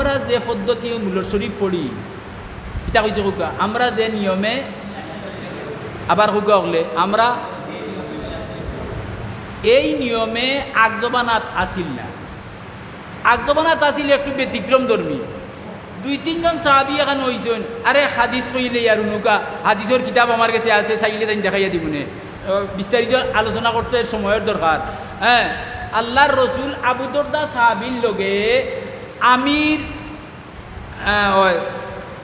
আমরা যে পদ্ধতি মূল্য শরীফ পড়ি এটা কইছে হুকা, আমরা যে নিয়মে, আবার হুকা হলে, আমরা এই নিয়মে আগজবানাত আসিল না। আগজবানাত আসিল একটু ব্যতিক্রম ধর্মী। দুই, তিনজন সাহাবি এখন হইছেন, আরে হাদিস কইলে আর উনুকা হাদিসের কিতাব আমার কাছে আছে, চাইলে তাই দেখাইয়া দিবনে বিস্তারিত আলোচনা করতে সময়ের দরকার। হ্যাঁ আল্লাহর রসুল আবু দর্দা সাহাবির লগে আমির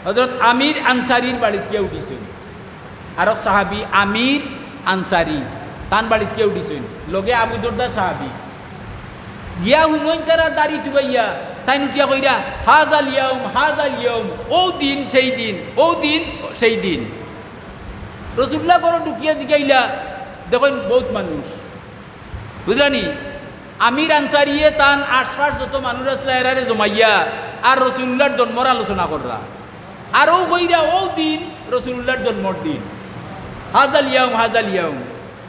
হজরত আমির আনসারির বাড়িতে গিয়ে উঠিছেন। আর সাহাবি আমির আনসারি, তান বাড়িতে গিয়ে উঠিছেন। লগে আবু দর্দা সাহাবি। গিয়া হুমইন তারা দাড়ি টুবাইয়া তাই নুটিয়া কইরা, হাজ আল ইয়াউম হাজ আল ও দিন সেই দিন, ও দিন সেই দিন। রসুল্লাহ করো ঢুকিয়া জিগাইলা, দেখুন বহুত মানুষ, বুঝলানি? আমির আনসারিয়ে তান আশপাশ যত মানুষ আসলে এরারে জমাইয়া আর রসুল্লাহর জন্মর আলোচনা কররা। আর ও কইরা, ও দিন, রসুল্লাহর জন্মর দিন। হাজাল ইয়াউম হাজাল ইয়াউম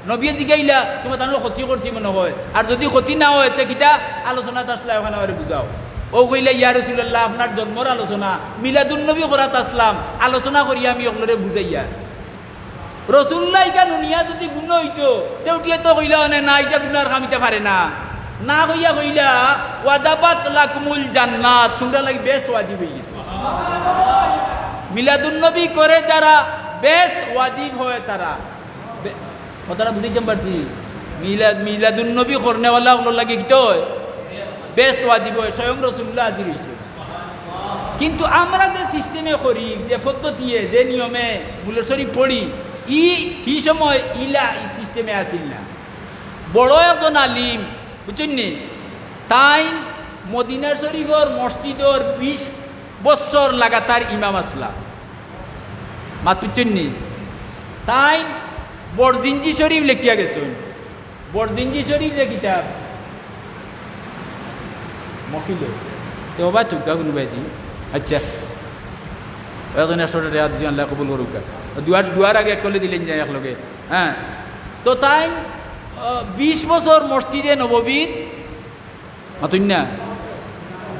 নবীয়ে জিগাইলা তোমার তাহলে ক্ষতি করছি মনে হয়। আর যদি ক্ষতি না হয়, তে কিতা? আলোচনাত আসলে ওখানে আমার বুঝাও। ও কইলা, ইয়া রসুল্লাহ আপনার জন্মর আলোচনা। মিলাদুল নবী করাত আসলাম। আলোচনা করি আমি ওগুলোরে বুঝাইয়া। রসুল্লাহ ইকা নুনিয়া যদি গুণ হইতো তেউটিয়ে তো কইলা না এটা গুণার কামিতে পারে না। না কইয়া কইলা ওয়াদাবাত লাকুমুল জান্নাত, তোমরা লাগি বেস্ট ওয়াজিব হয়ে গেছে। মিলাদুন্নবী করে যারা বেস্ট ওয়াজিব হয় তারা। কথাটা বুঝতে পারছি? মিলাদ মিলাদুন্নবী করনেওয়ালা ওগুলো লাগে কি তো বেস্ট ওয়াজিব হয়, স্বয়ং রসুল্লাহ আজি রয়েছে কিন্তু আমরা যে সিস্টেমে করি, যে পদ্ধতিয়ে, যে নিয়মে মূলসরি পড়ি, ই ই সময় ইলা ই সিস্টেমে আসিল না। বড় একজন আলিম বুঝছেন নি তাই মদিনা শরীফর মসজিদর বিশ বৎসর লাগাতার ইমাম আসলা। মাত বুঝছেন নি তাই বরজিঞ্জি শরীফ লেখিয়া গেছেন। বরজিঞ্জি শরীফ যে কিতাব? মফিল। তো বা চুকা কোনোবাই দিন। আচ্ছা। কবুল করুক দুয়ার দুয়ার আগে একলে দিলেন যায় একলগে। হ্যাঁ তো তাই বিশ বছর মসজিদে নববীর মাতুন না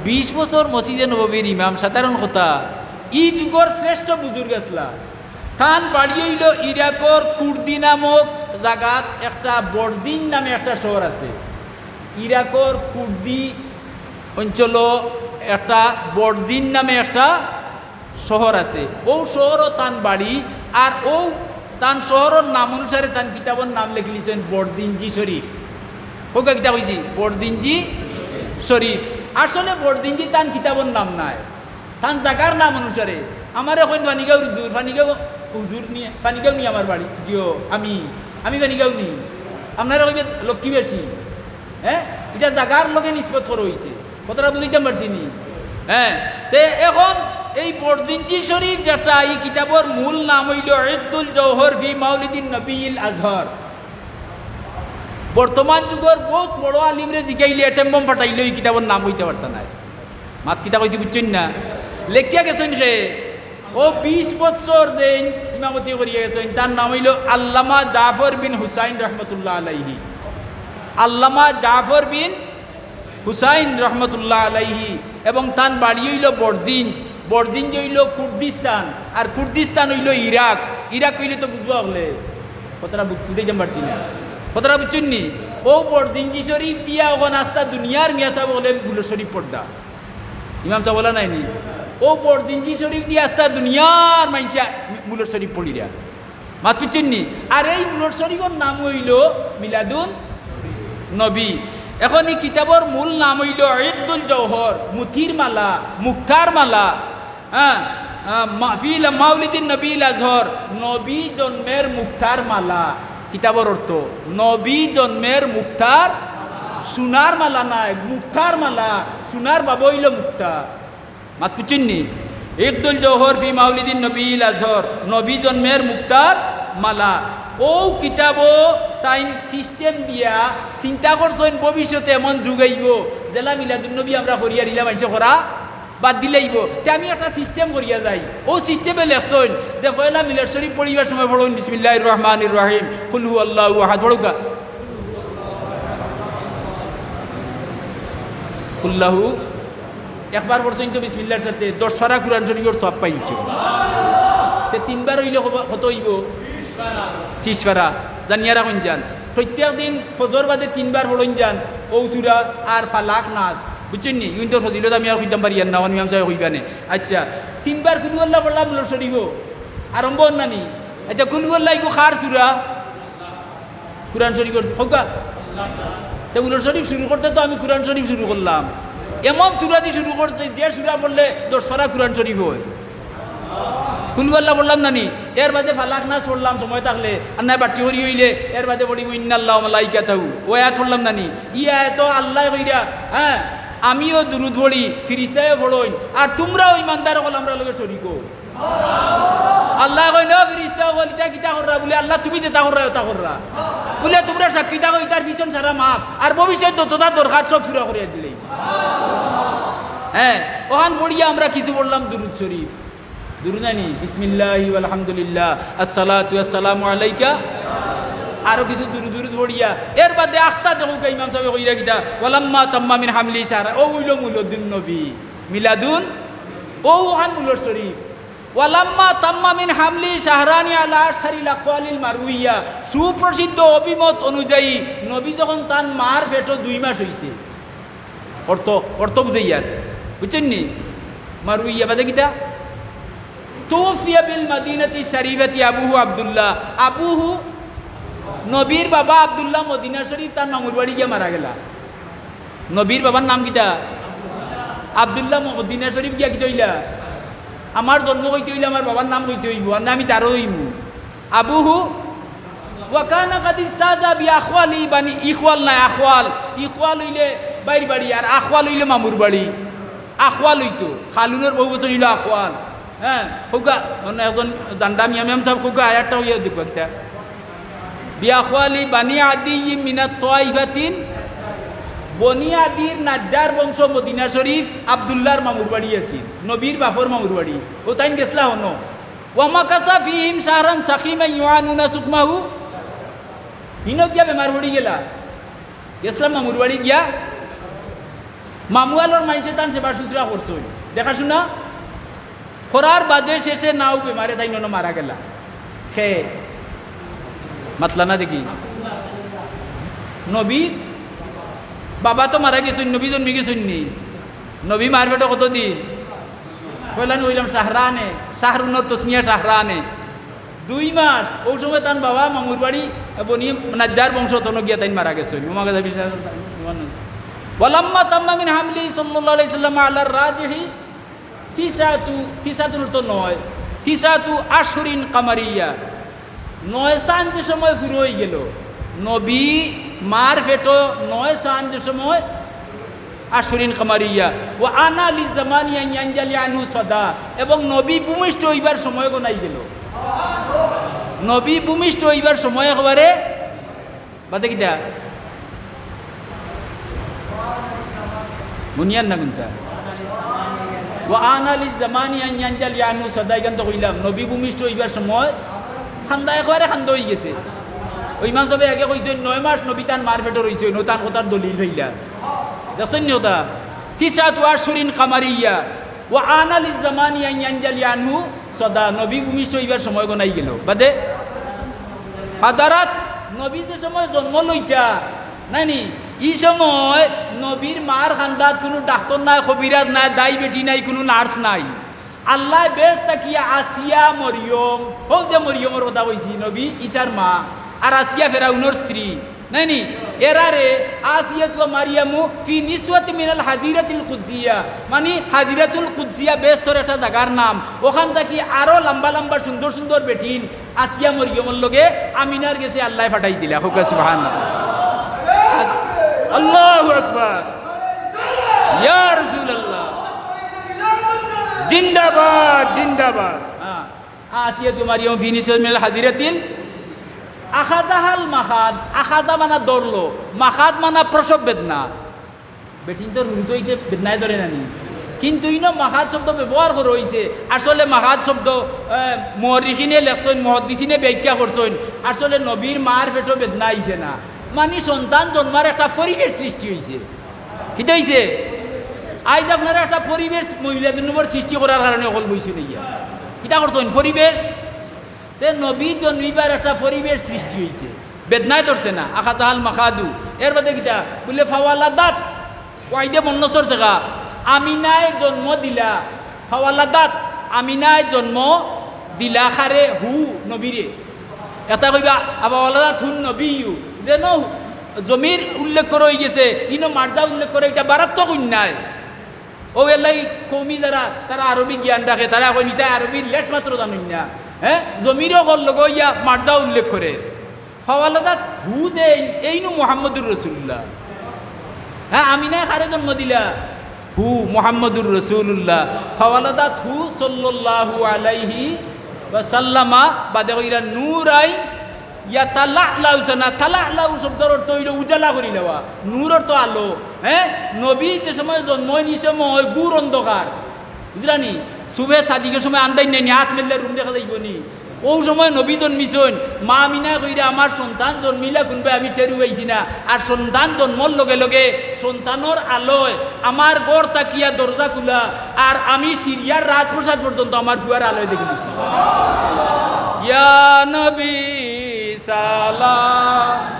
বিশ বছর মসজিদে নববীর ইমাম সাধারণ কথা। ই যুগর শ্রেষ্ঠ বুজুর্গ আসলা খান বাড়ি হইল ইরাকর কুর্দি নামক জাগাত একটা বর্জিন নামে একটা শহর আছে। ইরাকর কুর্দি অঞ্চল একটা বর্জিন নামে একটা শহর আছে। ও শহরও তান বাড়ি আর ও তান শহরের নাম অনুসারে তান কিতাবের নাম লিখলিছেন বর্জিনজি শরীফ হোক কিতাব হয়েছি বর্জিনজি শরীফ আসলে বর্জিনজি তান কিতাবের নাম নাই। তান জাগার নাম অনুসারে আমার এখন ফানিগাঁও হুজুর ফানিগাঁও হুজুর নিয়ে ফানিগাঁও নি আমার বাড়ি জিও আমি আমি ফানিগাঁও নি। আপনারা কইবে লক্ষ্মী বেশি হ্যাঁ এটা জাগার লগে নিষ্পত করা হয়েছে কতটা বুঝতে পারছি নি। হ্যাঁ তে এখন এই বর্দিনজি শরীফ যেটা, এই কিতাবর মূল নাম হইল ইদ্দুল জৌহর ফি মাউলিদিন নবীল আজহর। বর্তমান যুগের বহুত বড় আলিমরে জিগাইলে এটেম্বম ফাটাইলে এই কিতাবর নাম হইতে পারতা নাই। মাত কিতাব হয়েছে বুঝছেন না? লেখিয়া গেছেন রে ও বিশ বছর যে ইমামতি করিয়া গেছেন, তার নাম হইল আল্লামা জাফর বিন হুসাইন রহমতুল্লাহ আলাইহি। আল্লামা জাফর বিন হুসাইন রহমতুল্লাহ আলাইহি এবং তার বাড়ি হইল বর্জিঞ্জ। বর্জিঞ্জ হইল কুর্দিস্তান, আর কুর্দিস্তান হইল ইরাক। ইরাক হইলে তো বুঝব হলে বুঝতে যেতে পারছি না। কতটা বুঝছেন নি? ও বর্জিঞ্জি শরীফ দিয়া ওখান আস্তা দুনিয়ার মিয়া সাহেব বলে গুলো শরীফ পড়দা। ইমাম সাহেব বলা নাইনি ও বর্জিঞ্জি শরীফ দিয়া আস্তা দুনিয়ার মাইনসা মুলর শরীফ পড়ি রা মাত পিচ্ছেন আর এই মুলর শরীফের নাম হইল মিলাদুন নবী। এখন এই কিতাবর মূল নাম হইল ঈদুল জৌহর মুথির মালা, মুক্তার মালা। হ্যাঁ মাহফিল মাউলিদিন নবীল আজহর নবী জন্মের মুক্তার মালা। কিতাবর অর্থ, নবী জন্মের মুক্তার সোনার মালা নাই, মুক্তার মালা। সোনার বাবা হইল মুক্তা। মাত পুচিননি ঈদুল জৌহর ফি মাউলিদিন নবীল আজহর নবী জন্মের মুক্তার মালা। ও কিতাবও তাই সিস্টেম দিয়া চিন্তা করছেন ভবিষ্যতে এমন যুগাইব জেলা মিলাদুল নবী আমরা করিয়া দিলাম আনছে করা বাদ দিলেইব তে আমি একটা সিস্টেম করিয়া যাই। ও সিস্টেমে লেখছেন যে পয়লা মিলার শরীফ পড়িবার সময় পড়ুন বিসমিল্লাহ রহমান রহিম। কুলহু আল্লাহ আহাদ। পড়ুকা কুল্লাহু একবার পড়ছেন তো বিসমিল্লার সাথে। দশ কোরআন সব পাইছ। তে তিনবার হইলে কত হইব। ত্রিশ জানিয়ারা কইন যান। প্রত্যেক দিন ফজর বাদে তিনবার পড়ন যান। ঔসুরা আর ফালাক নাচ বুঝছেন নি ইউন তোর ফজিলত আমি আর কইতাম পারি আর না আমি সাহেব কইবানে আচ্ছা তিনবার কুলু আল্লাহ পড়লাম মুলর শরীফ আরম্ভ নানি আচ্ছা কুলু আল্লাহ ইগো খার সুরা? কোরআন শরীফ হোকা তো মুলর শরীফ শুরু করতে তো আমি কোরআন শরীফ শুরু করলাম। এমন সুরা দিয়ে শুরু করতে, যে সুরা পড়লে দশ ফারা কোরআন শরীফ হয়। কুলবাল্লা বললাম, নানি, এর বাদে ফালাক না ছড়লাম, সময় থাকলে আর না বাটি হরি হইলে, এর বাদে বলিব ইন্নাল্লাহ মালাইকা তাহু ও আয়াত পড়লাম, নানি, ই আয়াত আল্লাহ কইরা হ্যাঁ আমিও দুরুদ পড়ি ফিরিস্তায় পড়ই আর তোমরাও ইমানদার হল, আমরা লগে শরিক আল্লাহ কই না ফিরিস্তা হল ইটা কিতা কররা? বলে, আল্লাহ, তুমি যেটা কররা, ওটা কররা। বলে, তোমরা সাক্ষীটা কই তার পিছন সারা মাফ, আর ভবিষ্যৎ যতটা দরকার, সব পুরা করে দিলেই। হ্যাঁ ওখান পড়িয়া আমরা কিছু বললাম, দুরুদ শরীফ। দুরুদানি বিসমিল্লাহ আলহামদুলিল্লাহ আসসালাতু আসসালামু আলাইকা। আরও কিছু দুরু দুরু পড়িয়া এর বাদে আখতা দেখো ইমাম সাহেব কইরা কিটা ওয়ালাম্মা তাম্মা মিন হামলি সারা ও হইল মুলুদ্দিন নবী। মিলাদুন? ও ওহান মুলর শরীফ। ওয়ালাম্মা তাম্মা মিন হামলি শাহরানি আলা শারিল আকওয়ালিল মারুইয়া। সুপ্রসিদ্ধ অভিমত অনুযায়ী নবী যখন তার মার পেটো দুই মাস হইছে। অর্থ অর্থ বুঝাইয়ার বুঝছেন নি? মারুইয়া বাদে কিটা তোফিয়া বিল মদিনাতি শরীফতি আবুহু আবদুল্লাহ। আবুহু নবীর বাবা আবদুল্লাহ মদিনা শরীফ, তার মামুর বাড়ি গিয়ে মারা গেলা। নবীর বাবার নাম কিটা আবদুল্লাহ মদিনা শরীফ গিয়া কি হইলা? আমার জন্ম কইতে হইলে আমার বাবার নাম কইতে হইব, আর আমি তারও হইমু আবুহু ওয়াকানা কাদ ইস্তাজা বি আখওয়ালি বানি ইখওয়াল না আখওয়াল। ইখওয়াল হইলে বাইর বাড়ি, আর আখওয়াল হইলে মামুর বাড়ি। আখওয়াল হইতো, খালুনের বহু বছর হইল আখওয়াল। হ্যাঁ খোকা মানে এখন জান্ডা মিয়া মিয়াম সাহেব খোকা আয়ারটা হইয়া দেখব একটা। বিয়াখওয়ালি বানি আদি মিনাত তোয়াইফাতিন বনি আদির নাজ্জার বংশ মদিনা শরীফ আবদুল্লাহর মামুর বাড়ি আছিল নবীর বাফর মামুর বাড়ি ও তাইন গেছলা হন ওয়ামাকাসা ফিহিম শাহরান সাকিমা ইউআনুনা সুকমাহু হিনো গিয়া বেমার পড়ি গেলা। গেছলাম মামুর বাড়ি গিয়া মামুয়ালর মাইনসে তান সেবা শুশ্রা করছ দেখাশোনা করার বাদে শেষে নাও বেমারে তাই মারা গেলা। খে মাতলা না দেখি। নবী, বাবা তো মারা গেছেন, নবী জন্মি গেছেন নি। নবী মারবেটা কত দিন কইলান হইলাম শাহরানে শাহরুনের তসমিয়া শাহরানে দুই মাস ওই সময় তার বাবা মামুর বনি নাজ্জার বংশ তন গিয়া তাই মারা গেছেন। মামা গাজা ওয়ালাম্মা তাম্মা মিন হামলি সাল্লাল্লাহু আলাইহি সাল্লাম আলার রাজিহি তিসাতু তিসাতুর তো নয়, তিসাতু আশরিন কামারিয়া। নয় যে সময় হয়ে গেল। নবী, মার ফেটো, নয় যে সময়। আশরিন কামারিয়া ও আনা লি জামানিয়া ইয়ানজালি আনু সদা। এবং নবী ভূমিষ্ঠ হইবার সময় গনাই গেল। নবী ভূমিষ্ঠ হইবার সময় একেবারে বাদে কিটা? বুনিয়ান না কোনটা? ও আনালি জামানি আঞ্জাল ইয়ানু সদাই গান তো কইলাম। নবী ভূমিষ্ঠ হইবার সময় খান্দা একবারে খান্দ হয়ে গেছে। ওই ইমাম সবে আগে কইছে নয় মাস নবী তান মার ফেটো রইছে নতান কথার দলিল হইলা দেখছেন নি ওটা তিসা তু আশুরিন খামারিয়া ও আনালি জামানি আঞ্জাল ইয়ানু সদা নবী ভূমিষ্ঠ হইবার সময় গনাই গেল। বাদে হাদারাত নবী যে সময় জন্ম লইতা নাইনি এই সময় নবীর মার খান্দাত কোনো ডাক্তার নাই কবিরাজ নাই, দাই বেটি নাই, কোনো নার্স নাই। আল্লাহ বেশ তাকিয়া আসিয়া মরিয়ম। হোক যে মরিয়মের কথা কইছি, নবী ইসার মা। আর আসিয়া ফেরাউনের স্ত্রী। নাইনি এরারে আসিয়া তো মারিয়ামু ফি নিসওয়াতি মিনাল হাজিরাতুল কুদসিয়া। মানে হাজিরাতুল কুদসিয়া বেস্তর একটা জায়গার নাম। ওখান থেকে আরও লম্বা লম্বা সুন্দর সুন্দর বেটিন আসিয়া মরিয়মের লগে আমিনার গেছে আল্লাহ ফাটাই দিলা। হোক সুবহানাল্লাহ। আল্লাহু আকবার। ইয়া রাসূলুল্লাহ। জিন্দাবাদ জিন্দাবাদ। হ্যাঁ। আসিয়া তোমার ইয়ম ফিনিশাল মিনাল হাজিরাতিল। আখাজাহাল মাখাদ, আখাজা মানা দৌড়লো মাখাদ মানা প্রসব বেদনা। বেটিন তো রুতো ইতে বেদনায় ধরে নানি। কিন্তু ইনো মাখাদ শব্দ ব্যবহার করে হয়েছে আসলে মাখাদ শব্দ মহরিখিনে লেখছেন মহদিসিনে ব্যাখ্যা করছেন আসলে নবীর মার পেটো বেদনা আইছে না। মানে সন্তান জন্মার একটা পরিবেশ সৃষ্টি হয়েছে কি হয়েছে আজ আপনারা একটা পরিবেশ মহিলাদের নম্বর সৃষ্টি করার কারণে অকল বইছিল ইয়া কিটা করছেন? পরিবেশ? তে নবী জন্মিবার একটা পরিবেশ সৃষ্টি হয়েছে বেদনায় ধরছে না। আখা জাহাল মাখাদু। এর বাদে কিটা বলে ফাওয়ালা দাঁত। ওয়াইদে মন্নসর জায়গা। আমিনায় জন্ম দিলা। ফাওয়ালা দাঁত। আমিনায় জন্ম দিলা খারে হু নবীরে। এটা কইবা আবাওয়ালা দাঁত হুন নবী ইউ দেন জমির উল্লেখ করে গেছে। ইনো মার্দা উল্লেখ করে এটা বারাত্মক অন্যায়। ও এলাই কৌমি যারা, তারা আরবি জ্ঞান রাখে, তারা কই নিতা আরবির লেশ মাত্র জানুন না। হ্যাঁ? জমিরও কল লগ ইয়া মার্জা উল্লেখ করে। ফাওয়ালাদাত, হু যে এইনু মোহাম্মদুর রসুল্লাহ হ্যাঁ আমি না কারে জন্ম দিলা? হু, মোহাম্মদুর রসুল্লাহ ফাওয়ালাদাত, হু সাল্লাল্লাহু আলাইহি বা সাল্লামা বাদে কইরা নূরাই ইয়া তালা লাউছে না তালা লাউ শব্দের অর্থ হইল উজালা করি নেওয়া নূর অর্থ আলো হ্যাঁ? নবী যে সময় জন্ম নি সময় গুর অন্ধকার। বুঝলানি শুভে সাদিকের সময় আন্দাই নেই, হাত মেললে রুম দেখা যাইব নি। ও সময় নবী জন্মিছন, মা মিনা কইরা আমার সন্তান জন্মিলা কোনবে আমি টেরু পাইছি না। আর সন্তান জন্মর লগে লগে সন্তানর আলোয় আমার গড় তাকিয়া দরজা খোলা, আর আমি সিরিয়ার রাত প্রসাদ পর্যন্ত আমার ফুয়ার আলোয় দেখে ইয়া নবী সালাম